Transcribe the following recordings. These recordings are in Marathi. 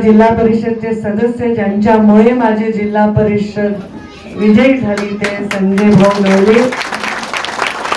जिल्हा परिषदचे सदस्य ज्यांच्यामुळे माझी जिल्हा परिषद विजयी झाली ते संजय भाऊ नवले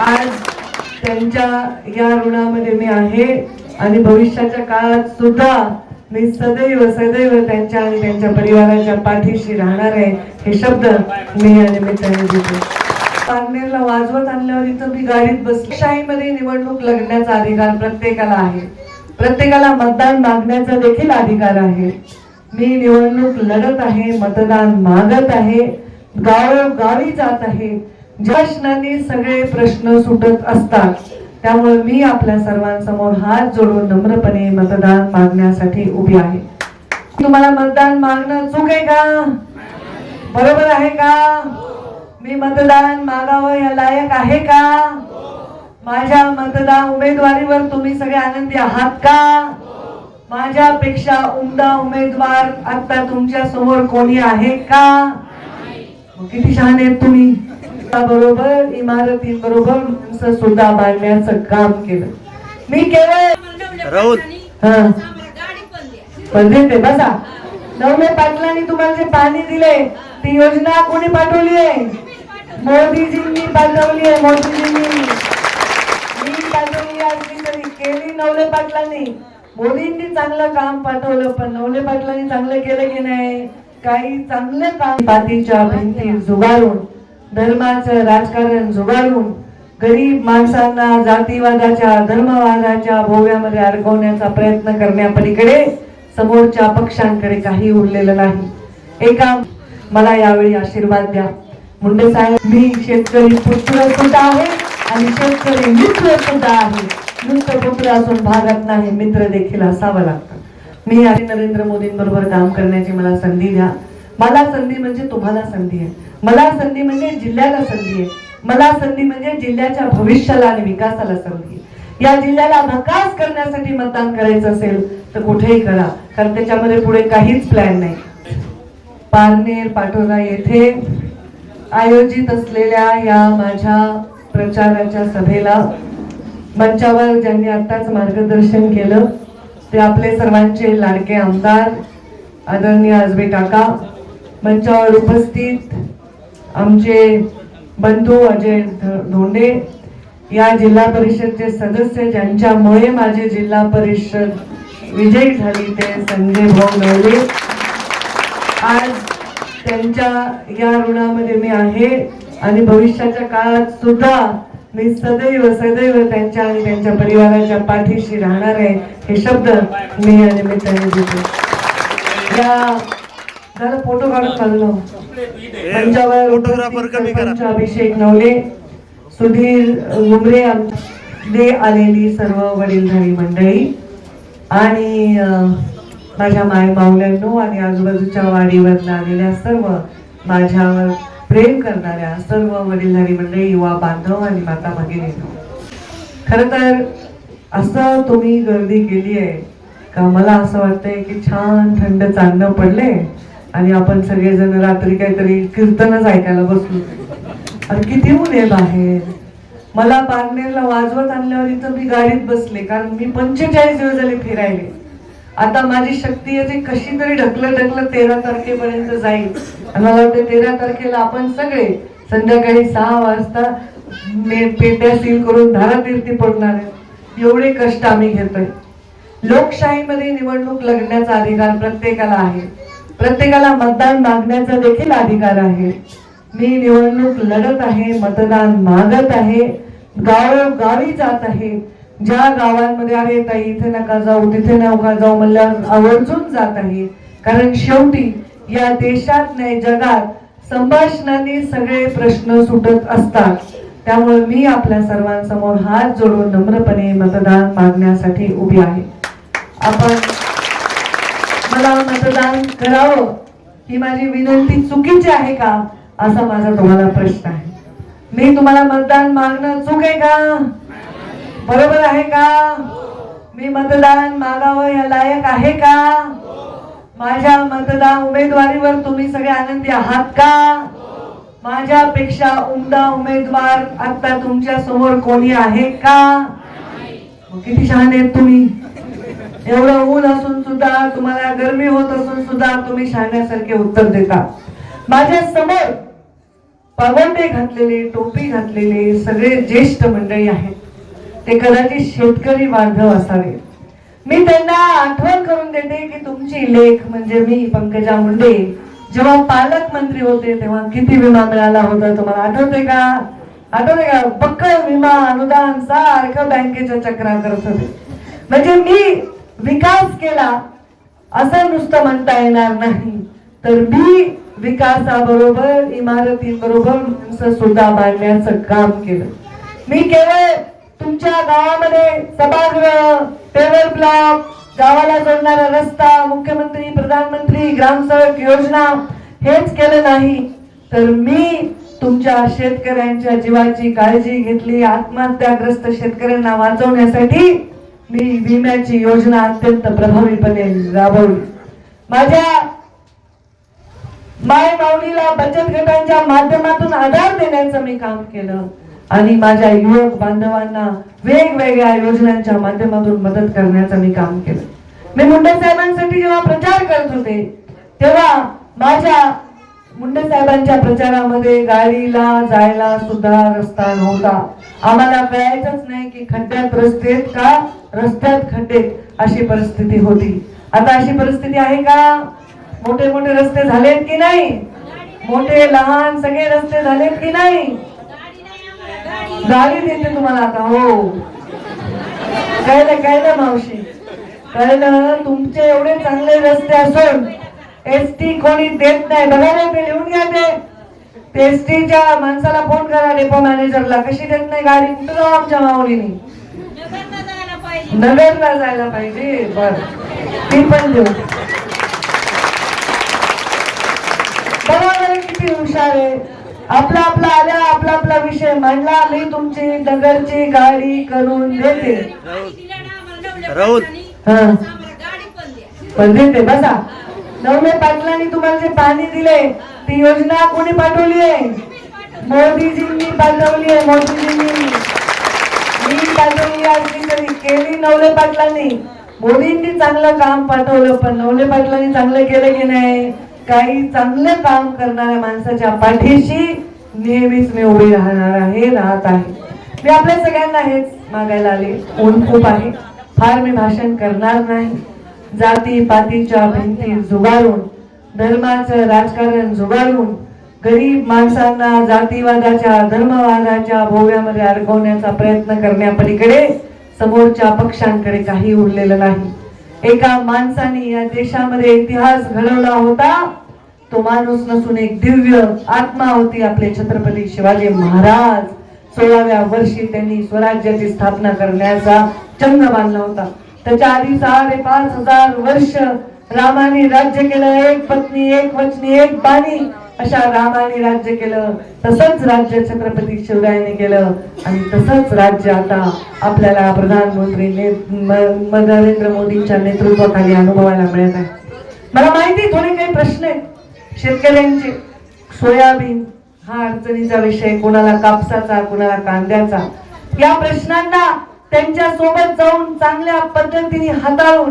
आज त्यांच्या या ऋणामध्ये मी आहे आणि भविष्याच्या काळात सुद्धा मी सदैव सदैव त्यांच्या आणि त्यांच्या परिवाराच्या पाठीशी राहणार आहे. हे शब्द मी या निमित्ताने देतो पारनेरला वाजवत आणल्यावर इथं मी गाडीत बसली. शाहीमध्ये निवडणूक लढण्याचा अधिकार प्रत्येकाला आहे. प्रत्येकाला मतदान मागण्याचा देखील अधिकार आहे. मी निवडणूक लढत आहे मतदान मागत आहे गावोगावी जात आहे. प्रश्नांनी सगळे प्रश्न सुटत असतात त्यामुळे मी आपल्या सर्वांसमोर हात जोडून नम्रपणे मतदान मागण्यासाठी उभी आहे. तुम्हाला मतदान मागणं चूक आहे का? बरोबर आहे का? मी मतदान मागावं या लायक आहे का? मतदान उमेदवारीवर तुम्ही सगळे आनंदी आहात का? माझ्यापेक्षा उमदा उमेदवार आता तुमच्यासमोर कोणी आहे का? किती छान आहेत तुम्ही. बरोबर इमारतींबरोबर माणसं सुद्धा बांधण्याचं काम केलं. मी केवळ राहुल. हा. गाडी पण द्या. पण देते बसा. नवमे पाटलांनी तुम्हाला जे पाणी दिले ती योजना कोणी पाठवली आहे मोदीजींनी पाठवली आहे मोदीजींनी मी पाठवली असली तरी केली नवले पाटलांनी. मोदींनी चांगलं काम पाठवलं पण नवले पाटलांनी चांगलं केलं की नाही? काही चांगलं काम पातीच्या भिंती झुगारून धर्माचं राजकारण झुगारून गरीब माणसांना जातीवादाच्या धर्मवादाच्या भोव्यामध्ये अडकवण्याचा प्रयत्न करण्यापलीकडे समोरच्या पक्षांकडे काही उरलेलं नाही. एका मला यावेळी आशीर्वाद द्या. मुंडे साहेब मी शेतकरी पुत्र सुद्धा आहे आणि शेतकरी मित्र सुद्धा आहे. पुत्र असून भागात नाही मित्र देखील असावं लागतं. मी आणि नरेंद्र मोदींबरोबर काम करण्याची मला संधी द्या. मला संधी म्हणजे तुम्हाला संधी आहे. मला संधी म्हणजे जिल्ह्याला संधी आहे. मला संधी म्हणजे जिल्ह्याच्या भविष्याला आणि विकासाला संधी आहे. या जिल्ह्याला भकास करण्यासाठी मतदान करायचं असेल तर कुठेही करा. कारण त्याच्यामध्ये पुढे काहीच प्लॅन नाही. पारनेर पाटोदा येथे आयोजित असलेल्या या माझ्या प्रचाराच्या सभेला मंचावर ज्यांनी आताच मार्गदर्शन केलं ते आपले सर्वांचे लाडके आमदार आदरणीय आजबे काका मंचावर उपस्थित आमचे बंधू अजय ध- धोंडे या जिल्हा परिषदचे सदस्य ज्यांच्यामुळे माझे जिल्हा परिषद विजयी झाली ते संजय भाऊ नवले. आज त्यांच्या या ऋणामध्ये मी आहे आणि भविष्याच्या काळात सुद्धा मी सदैव सदैव त्यांच्या आणि त्यांच्या परिवाराच्या पाठीशी राहणार आहे. हे शब्द मी या निमित्ताने देतो. या झालं फोटो काढून चाललो फोटोग्राफर अभिषेक नवले सुधीर गुमरे आम- दे आलेली सर्व वडीलधारी मंडळी. आणि माझ्या माय माऊल्यांनो आणि आजूबाजूच्या वाडीवर आलेल्या सर्व माझ्यावर प्रेम करणाऱ्या सर्व वडीलधारी मंडळी युवा बांधव आणि माता भगिनी खर तर असं तुम्ही गर्दी केली आहे का? मला असं वाटतंय की छान थंड चांदणं पडले आणि आपण सगळेजण रात्री काहीतरी कीर्तनच ऐकायला बसलो. अरे किती ऊन आहे बाहेर. मला पारनेरला वाजवत आणल्यावर इथं मी गाडीत बसले कारण मी पंचेचाळीस दिवस झाले फिरायले. आता माझी शक्ती आहे ती कशी तरी ढकलत ढकलत तेरा तारखेपर्यंत जाईल. मला वाटतं तेरा तारखेला आपण सगळे संध्याकाळी सहा वाजता मे- पेट्या सील करून धारातीर्थी पडणार आहे. एवढे कष्ट आम्ही घेतोय. लोकशाहीमध्ये निवडणूक लढण्याचा अधिकार प्रत्येकाला आहे. प्रत्येकाला मतदान मागण्याचा देखील अधिकार आहे. मी निवडणूक लढत आहे मतदान मागत आहे गावोगावी जात आहे. ज्या गावांमध्ये अरे ताई इथे नका जाऊ तिथे नका जाऊ म्हणल्यावर आवर्जून जात आहे. कारण शेवटी या देशात नाही जगात संभाषणाने सगळे प्रश्न सुटत असतात. त्यामुळे मी आपल्या सर्वांसमोर हात जोडून नम्रपणे मतदान मागण्यासाठी उभी आहे. आपण मला मतदान करावं ही माझी विनंती चुकीची आहे का असा माझा तुम्हाला प्रश्न आहे. मी तुम्हाला मतदान मागणं चूक आहे का? बरोबर आहे का? मी मतदान मागावं या लायक आहे का? माझ्या मतदान उमेदवारीवर तुम्ही सगळे आनंदी आहात का? माझ्यापेक्षा उमदा उमेदवार आता तुमच्यासमोर कोणी आहे का? किती शहाणे आहेत तुम्ही. एवढं ऊन असून सुद्धा तुम्हाला गरमी होत असून सुद्धा तुम्ही शहाण्यासारखे उत्तर देता. माझ्यासमोर पावंडे घातलेले टोपी घातलेले सगळे ज्येष्ठ मंडळी आहेत. ते कदाचित शेतकरी बांधव असावे. मी त्यांना आठवण करून देते की तुमची लेख म्हणजे मी पंकजा मुंडे जेव्हा पालकमंत्री होते तेव्हा किती विमा मिळाला होता तुम्हाला आठवते का? आठवते का? पक्कळ विमा अनुदान सारखं बँकेच्या चक्रा करत होते. म्हणजे मी विकास केला असं नुसतं म्हणता येणार नाही. तर मी विकासाबरोबर इमारतींबरोबर माणसं सुद्धा बांधण्याचं काम केलं. मी केवळ तुमच्या गावामध्ये सभागृह टेबल ब्लॉक गावाला जोडणारा रस्ता मुख्यमंत्री प्रधानमंत्री ग्रामसडक योजना हेच केलं नाही. तर मी तुमच्या शेतकऱ्यांच्या जीवाची काळजी घेतली आत्महत्याग्रस्त शेतकऱ्यांना वाचवण्यासाठी मी विम्याची योजना अत्यंत प्रभावीपणे राबवली. माझ्या माय माऊलीला बचत गटांच्या माध्यमातून आधार देण्याचं मी काम केलं. आणि माझ्या युवक बांधवांना वेगवेगळ्या योजनांच्या माध्यमातून मदत करण्याचं मी काम केलं. मी मुंडे साहेबांसाठी जेव्हा प्रचार करत होते तेव्हा माझ्या मुंडे साहेबांच्या प्रचारामध्ये गाडीला जायला सुद्धा रस्ता नव्हता. आम्हाला कळायचंच नाही की खड्ड्यात रस्ते का? रस्त्यात खड्डे अशी परिस्थिती होती. आता अशी परिस्थिती आहे का? मोठे मोठे रस्ते झालेत की नाही? मोठे लहान सगळे रस्ते झालेत की नाही? गाडी देते तुम्हाला आता हो. कळलं कळलं मावशी. कळलं तुमचे एवढे चांगले रस्ते असून एस टी कोणी देत नाही. बघा रे ते लिहून घ्या ते. एस टीच्या माणसाला फोन करा डेपो मॅनेजरला कशी देत नाही गाडी? कुठं जाऊ आमच्या माऊलीनी? नगरला जायला पाहिजे. बर. ती पण देऊ. बघा किती हुशार आहे. आपला आपला आल्या आपला आपला विषय मांडला मी तुमची नगरची गाडी करून देते राहुल. पाटलांनी. हा. आम्हाला गाडी पण देते बसा नवले पाटलांनी तुम्हाला जे पाणी दिले ती योजना कोणी पाठवली आहे मोदीजींनी पाठवली आहे मोदीजींनी मी पाठवली असली तरी केली नवले पाटलांनी मोदींनी चांगलं काम पाठवलं पण नवले पाटलांनी चांगलं केलं की नाही काही चांगलं काम करणाऱ्या माणसाच्या पाठीशी नेहमीच मी उभी राहणार आहे राहत आहे. मी आपल्या सगळ्यांना हेच मागायला आले. ऊन खूप आहे. फार मी भाषण करणार नाही. जाती पातीच्या भिंती जुगारून धर्माचं राजकारण जुगारून गरीब माणसांना जातीवादाच्या धर्मवादाच्या भोव्यामध्ये अडकवण्याचा प्रयत्न करण्यापलीकडे समोरच्या पक्षांकडे काही उरलेलं नाही. एका माणसाने या देशामध्ये इतिहास घडवला होता. तो माणूस नसून एक दिव्य आत्मा होती आपले छत्रपती शिवाजी महाराज. सोळाव्या वर्षी त्यांनी स्वराज्याची स्थापना करण्याचा चंग बांधला होता. त्याच्या आधी साडे पाच हजार वर्ष रामाने राज्य केलं. एक पत्नी एक वचनी एक बाणी. अशा रामाने राज्य केलं तसंच राज्य छत्रपती शिवरायाने केलं आणि तसंच राज्य आता आपल्याला प्रधानमंत्री ने- नरेंद्र मोदींच्या नेतृत्वाखाली अनुभवायला मिळत आहे. मला माहिती आहे, थोडे काही प्रश्न आहेत. शेतकऱ्यांचे सोयाबीन हा अडचणीचा विषय कोणाला कापसाचा कोणाला कांद्याचा. या प्रश्नांना त्यांच्यासोबत जाऊन चांगल्या पद्धतीने हाताळून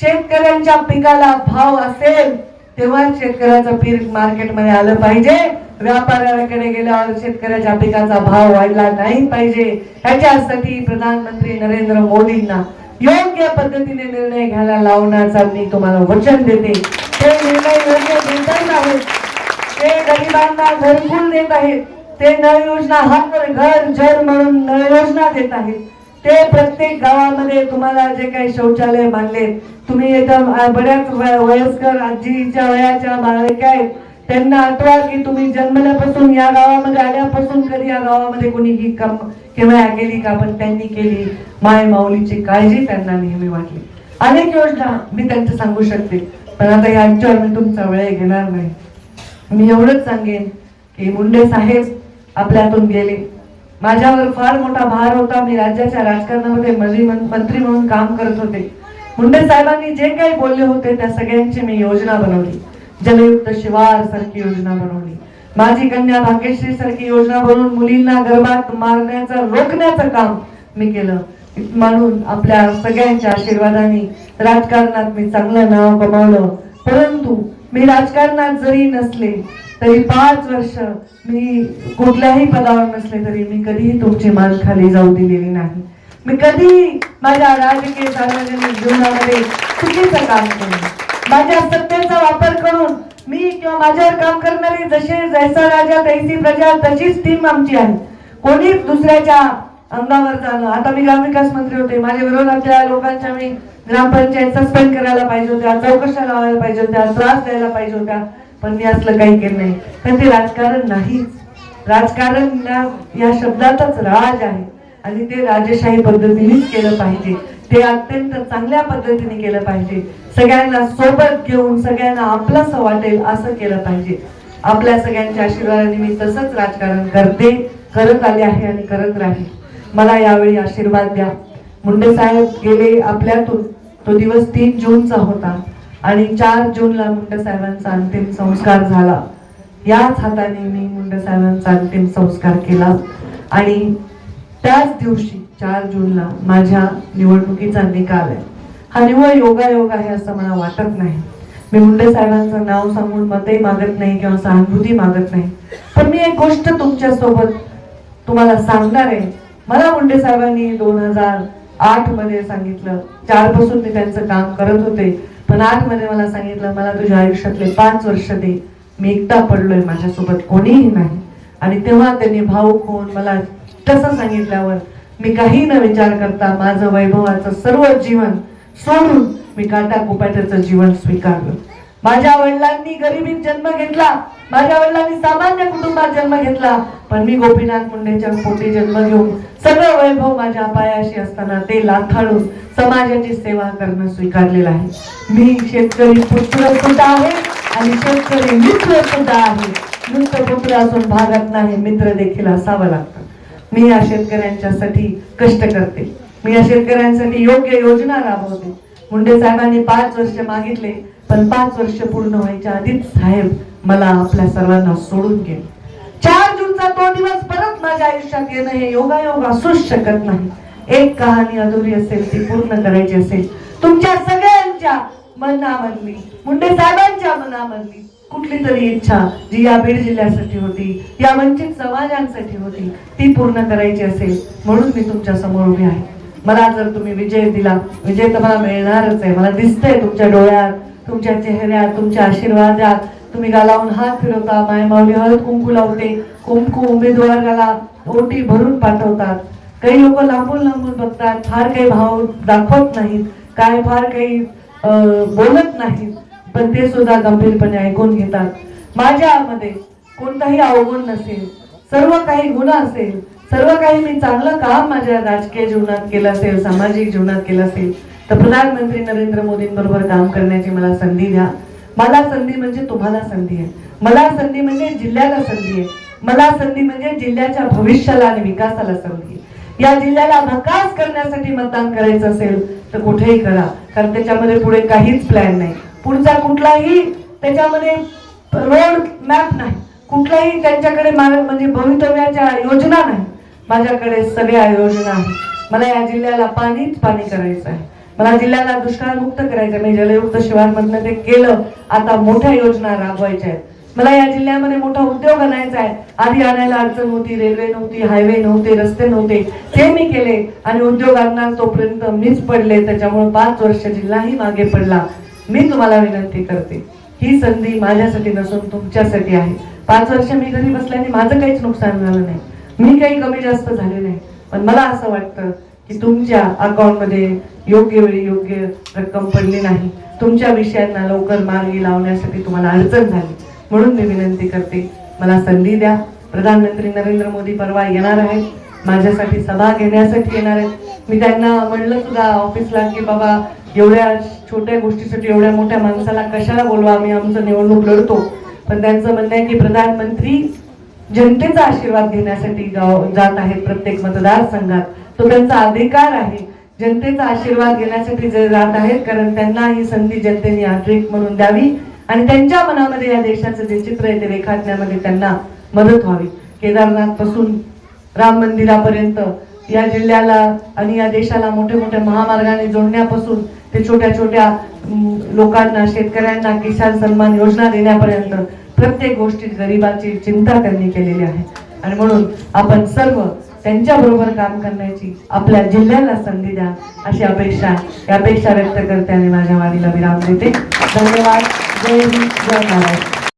शेतकऱ्यांच्या पिकाला भाव असेल तेव्हा शेतकऱ्याचं पीक मार्केटमध्ये आलं पाहिजे. व्यापाऱ्याकडे गेल्यावर शेतकऱ्याच्या पिकाचा भाव वाढला नाही पाहिजे. ह्याच्यासाठी प्रधानमंत्री नरेंद्र मोदींना योग्य पद्धतीने निर्णय घ्यायला लावण्याचा मी तुम्हाला वचन देते. ते निर्णय योग्य देतच आहेत. ते गरिबांना घरकुल देत आहेत. ते नळ योजना हर घर जर म्हणून नळ योजना देत आहेत. ते प्रत्येक गावामध्ये तुम्हाला जे काही शौचालय बांधले तुम्ही एकदम बऱ्याच वयस्कर आजीच्या वयाच्या बाळका आहेत त्यांना आठवा की तुम्ही जन्मल्यापासून या गावामध्ये आल्यापासून कधी या गावामध्ये कोणी ही काम केव्हा केली का पण त्यांनी केली. माय माऊलीची काळजी त्यांना नेहमी वाटली. अनेक योजना मी त्यांचं सांगू शकते पण आता यांच्यावर मी तुमचा वेळ घेणार नाही. मी एवढंच सांगेन की मुंडे साहेब आपल्यातून गेले. माझ्यावर फार मोठा भार होता. मी राज्याच्या राजकारणामध्ये मंत्री म्हणून काम करत होते. मुंडे साहेबांनी जे काही बोलले होते त्या सगळ्यांची मी योजना बनवली. जलयुक्त शिवार सारखी योजना बनवली. माझी कन्या भाग्यश्री सारखी योजना बनवून मुलींना गर्भात मारण्याचं रोखण्याचं काम मी केलं. म्हणून आपल्या सगळ्यांच्या आशीर्वादाने राजकारणात मी चांगलं नाव कमावलं. परंतु मी राजकारणात जरी नसले तरी पाच वर्ष मी कुठल्याही पदावर नसले तरी मी कधीही तुमची मान खाली जाऊ दिलेली नाही. मी कधीही माझ्या राजकीय सार्वजनिक जीवनामध्ये चुकीचं काम केलं. माझ्या सत्तेचा वापर करून मी किंवा माझ्यावर काम करणारे जसे जैसा राजा तैसी प्रजा तशीच टीम आमची आहे. कोणी दुसऱ्याच्या अंगावर जाणं. आता मी ग्रामविकास मंत्री होते. माझ्या विरोधातल्या लोकांच्या मी ग्रामपंचायत सस्पेंड करायला पाहिजे होत्या चौकशा लावायला पाहिजे होत्या त्रास द्यायला पाहिजे होत्या. पण मी असलं काही केलं नाही. तर ते राजकारण नाहीच. राजकारण ना- या शब्दातच राज आहे. आणि ते राजेशाही पद्धतीनेच केलं पाहिजे. ते अत्यंत चांगल्या पद्धतीने केलं पाहिजे. सगळ्यांना सोबत घेऊन सगळ्यांना आपलंच वाटेल असं केलं पाहिजे. आपल्या सगळ्यांच्या आशीर्वादाने मी तसंच राजकारण करते. करत आले आहे आणि करत राहील. मला यावेळी आशीर्वाद द्या. मुंडे साहेब गेले आपल्यातून. तो दिवस तीन जूनचा होता. आणि चार जूनला मुंडे साहेबांचा अंतिम संस्कार झाला. याच हाताने मी मुंड साहेबांचा अंतिम संस्कार केला. आणि त्याच दिवशी चार जूनला माझ्या निवडणुकीचा निकाल आहे. हा निवड योगायोग आहे असं मला वाटत नाही. मी मुंडे साहेबांचं नाव सांगून मतही मागत नाही किंवा सहानुभूती मागत नाही. पण मी एक गोष्ट तुमच्यासोबत तुम्हाला सांगणार आहे. मला मुंडे साहेबांनी दोन हजार आठमध्ये सांगितलं. चारपासून मी त्यांचं काम करत होते. पण आतमध्ये मला सांगितलं मला तुझ्या आयुष्यातले पाच वर्ष दे. मी एकटा पडलोय माझ्यासोबत कोणीही नाही. आणि तेव्हा त्यांनी भाऊक होऊन मला तसं सांगितल्यावर मी काही न विचार करता माझं वैभवाचं सर्व जीवन सोडून मी काटा कुपाट्याचं जीवन स्वीकारलं. माझ्या वडिलांनी गरिबीत जन्म घेतला. माझ्या वडिलांनी सामान्य कुटुंबात जन्म घेतला. पण मी गोपीनाथ मुंडेच्या पोटी जन्म घेऊन सगळं वैभव माझ्या पायाशी असताना ते लाथाळून समाजाची सेवा करणं स्वीकारलेलं आहे. मी शेतकरी पुत्र सुद्धा आहे आणि शेतकरी मित्र सुद्धा आहे. नुसतं पुत्र असून भागात नाही मित्र देखील असावं लागतं. मी या शेतकऱ्यांच्यासाठी कष्ट करते. मी या शेतकऱ्यांसाठी योग्य योजना राबवते. मुंडे साहेबांनी पाच वर्ष मागितले. पण पाच वर्ष पूर्ण व्हायच्या आधीच साहेब मला आपल्या सर्वांना सोडून गेले. चार जूनचा तो दिवस परत माझ्या आयुष्यात येणं हे योगायोग असूच शकत नाही. एक कहाणी अधुरी असेल ती पूर्ण करायची असेल. तुमच्या सगळ्यांच्या मनामधली मुंडे साहेबांच्या मनामधली कुठली तरी इच्छा जी या बीड जिल्ह्यासाठी होती या वंचित समाजांसाठी होती ती पूर्ण करायची असेल म्हणून मी तुमच्यासमोर उभी आहे. मला जर तुम्ही विजय दिला विजय तर मला मिळणारच आहे. मला दिसतंय तुमच्या डोळ्यात तुमच्या चेहऱ्यात तुमच्या आशीर्वादात तुम्ही गालावून हात फिरवता माय माऊली हळद कुंकू लावते कुंकू उमेदवाराला ओटी भरून पाठवतात. काही लोक लांबून लांबून बघतात फार काही भाव दाखवत नाहीत काय फार काही बोलत नाहीत पण ते सुद्धा गंभीरपणे ऐकून घेतात. माझ्यामध्ये कोणताही अवगुण नसेल सर्व काही गुण असेल सर्व काही मी चांगलं काम माझ्या राजकीय जीवनात केलं असेल सामाजिक जीवनात केलं असेल तर प्रधानमंत्री नरेंद्र मोदींबरोबर काम करण्याची मला संधी द्या. मला संधी म्हणजे तुम्हाला संधी आहे. मला संधी म्हणजे जिल्ह्याला संधी आहे. मला संधी म्हणजे जिल्ह्याच्या भविष्याला आणि विकासाला संधी आहे. या जिल्ह्याला भकास करण्यासाठी मतदान करायचं असेल तर कुठेही करा. कारण त्याच्यामध्ये पुढे काहीच प्लॅन नाही. पुढचा कुठलाही त्याच्यामध्ये रोड मॅप नाही. कुठलाही त्यांच्याकडे म्हणजे भवितव्याच्या योजना नाही. माझ्याकडे सगळ्या योजना आहेत. मला या जिल्ह्याला पाणीच पाणी करायचं आहे. मला जिल्ह्याला दुष्काळमुक्त करायचं मी जलयुक्त शिवारमधनं ते केलं आता मोठ्या योजना राबवायच्या आहेत. मला या जिल्ह्यामध्ये मोठा उद्योग आणायचा आहे. आधी आणायला अडचण होती रेल्वे नव्हती हायवे नव्हते रस्ते नव्हते ते मी केले आणि उद्योग आणणार तोपर्यंत मीच पडले त्याच्यामुळे पाच वर्ष जिल्हाही मागे पडला. मी तुम्हाला विनंती करते ही संधी माझ्यासाठी नसून तुमच्यासाठी आहे. पाच वर्ष मी घरी बसल्याने माझं काहीच नुकसान झालं नाही. मी काही कमी जास्त झाले नाही. पण मला असं वाटतं की तुमच्या अकाउंटमध्ये योग्य वेळी योग्य रक्कम पडली नाही. तुमच्या विषयांना लवकर मार्गी लावण्यासाठी तुम्हाला अडचण झाली. म्हणून मी विनंती करते मला संधी द्या. प्रधानमंत्री नरेंद्र मोदी परवा येणार आहेत. माझ्यासाठी सभा घेण्यासाठी येणार आहेत. मी त्यांना म्हणलं सुद्धा ऑफिसला की बाबा एवढ्या छोट्या गोष्टीसाठी एवढ्या मोठ्या माणसाला कशाला बोलवा? आम्ही आमचं निवडणूक लढतो. पण त्यांचं म्हणणं आहे की प्रधानमंत्री जनतेचा आशीर्वाद घेण्यासाठी गाव जात आहेत प्रत्येक मतदारसंघात. तो त्यांचा अधिकार आहे. जनतेचा आशीर्वाद घेण्यासाठी जे जात आहेत कारण त्यांना ही संधी जनतेने आंतरिक म्हणून द्यावी आणि त्यांच्या मनामध्ये या देशाचं जे चित्र आहे ते रेखाटण्यामध्ये त्यांना मदत व्हावी. केदारनाथपासून राम मंदिरापर्यंत या जिल्ह्याला आणि या देशाला मोठ्या मोठ्या महामार्गाने जोडण्यापासून ते छोट्या छोट्या लोकांना शेतकऱ्यांना किसान सन्मान योजना देण्यापर्यंत प्रत्येक गोष्टीत गरिबाची चिंता त्यांनी केलेली आहे. आणि म्हणून आपण सर्व त्यांच्या बरोबर काम करण्याची आपल्या जिल्ह्याला संधी द्या अशी अपेक्षा या अपेक्षा व्यक्त करते आणि माझ्या वाणीला विराम देते धन्यवाद. जय हिंद. जय महाराष्ट्र.